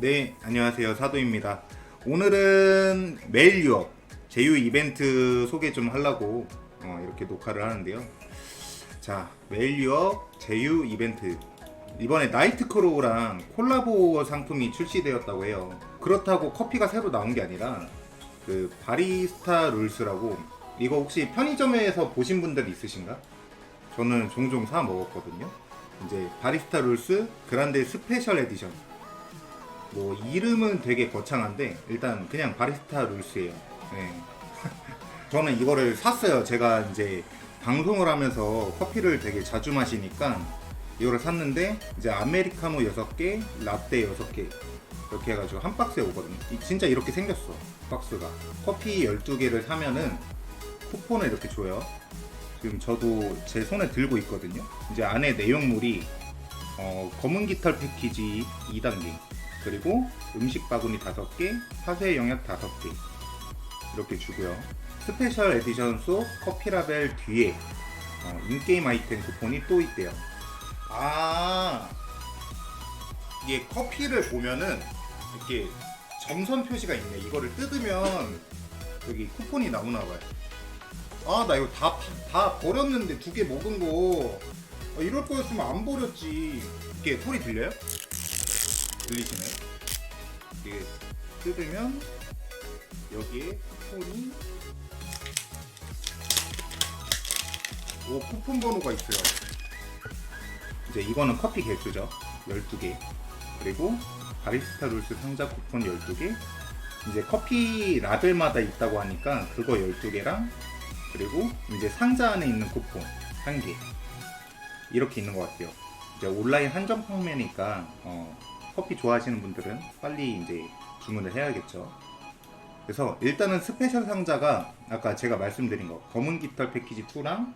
네, 안녕하세요. 사도입니다. 오늘은 매일 유업 제휴 이벤트 소개 좀 하려고 어, 이렇게 녹화를 하는데요. 자, 매일 유업 제휴 이벤트. 이번에 나이트 크로우랑 콜라보 상품이 출시되었다고 해요. 그렇다고 커피가 새로 나온 게 아니라 그 바리스타 룰스라고 이거 혹시 편의점에서 보신 분들 있으신가? 저는 종종 사 먹었거든요. 이제 바리스타 룰스 그란데 스페셜 에디션. 뭐 이름은 되게 거창한데 일단 그냥 바리스타 룰스예요. 네. 저는 이거를 샀어요. 제가 이제 방송을 하면서 커피를 되게 자주 마시니까 이거를 샀는데 이제 아메리카노 6개, 라떼 6개 이렇게 해가지고 한 박스에 오거든요. 이- 진짜 이렇게 생겼어. 박스가. 커피 12개를 사면은 쿠폰을 이렇게 줘요. 지금 저도 제 손에 들고 있거든요. 이제 안에 내용물이 어, 검은 깃털 패키지 2단계 그리고 음식 바구니 5개, 사세 영약 5개 이렇게 주고요. 스페셜 에디션 속 커피 라벨 뒤에 어, 인게임 아이템 쿠폰이 또 있대요. 아 이게 커피를 보면은 이렇게 점선 표시가 있네. 이거를 뜯으면 여기 쿠폰이 나오나 봐요. 아 나 이거 다, 다 버렸는데 두 개 먹은 거 아, 이럴 거였으면 안 버렸지 이게 소리 들려요? 들리시나요? 이게 뜯으면 여기에 쿠폰이 오 쿠폰 번호가 있어요. 이제 이거는 커피 개수죠. 12개. 그리고 바리스타 룰스 상자 쿠폰 12개. 이제 커피 라벨마다 있다고 하니까 그거 12개랑 그리고 이제 상자 안에 있는 쿠폰 1개. 이렇게 있는 것 같아요. 이제 온라인 한정 판매니까 어, 커피 좋아하시는 분들은 빨리 이제 주문을 해야겠죠 그래서 일단은 스페셜 상자가 아까 제가 말씀드린 거 검은 깃털 패키지 2랑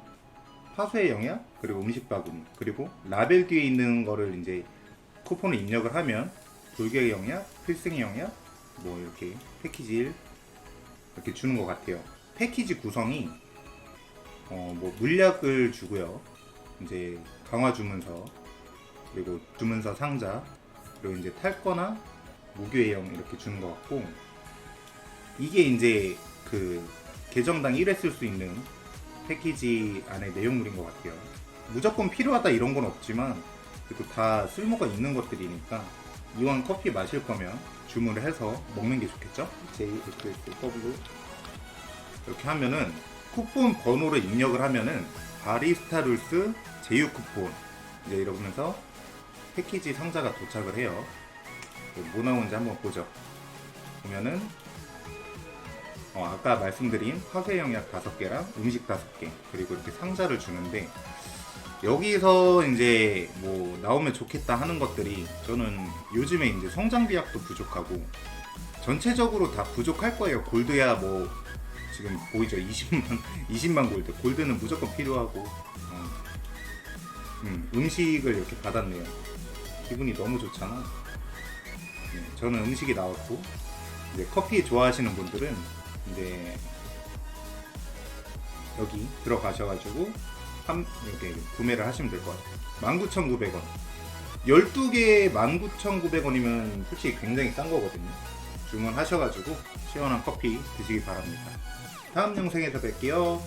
파수의 영약 그리고 음식 바구니 그리고 라벨 뒤에 있는 거를 이제 쿠폰을 입력을 하면 돌격의 영약, 필승의 영약 뭐 이렇게 패키지 1 이렇게 주는 것 같아요. 패키지 구성이 어 뭐 물약을 주고요. 이제 강화 주문서 그리고 주문서 상자 그리고 이제 탈거나 무교회형 이렇게 주는 것 같고 이게 이제 그 계정당 1회 쓸 수 있는 패키지 안에 내용물인 것 같아요. 무조건 필요하다 이런 건 없지만 그래도 다 쓸모가 있는 것들이니까 이왕 커피 마실 거면 주문을 해서 먹는 게 좋겠죠? JXSW 이렇게 하면은 쿠폰 번호를 입력을 하면은 바리스타 룰스 제휴 쿠폰 이제 이러면서 패키지 상자가 도착을 해요. 뭐 나오는지 한번 보죠. 보면은 어, 아까 말씀드린 화쇄 영약 5개랑 음식 5개 그리고 이렇게 상자를 주는데 여기서 이제 뭐 나오면 좋겠다 하는 것들이 저는 요즘에 이제 성장 비약도 부족하고 전체적으로 다 부족할 거예요. 골드야 뭐 지금 보이죠? 20만 20만 골드. 골드는 무조건 필요하고 어. 음, 음식을 이렇게 받았네요. 기분이 너무 좋잖아. 네, 저는 음식이 나왔고 이제 커피 좋아하시는 분들은 이제 여기 들어가셔가지고 한, 이렇게 구매를 하시면 될 것 같아요. 19,900원. 12개에 19,900원이면 솔직히 굉장히 싼 거거든요. 주문하셔가지고 시원한 커피 드시기 바랍니다. 다음 영상에서 뵐게요.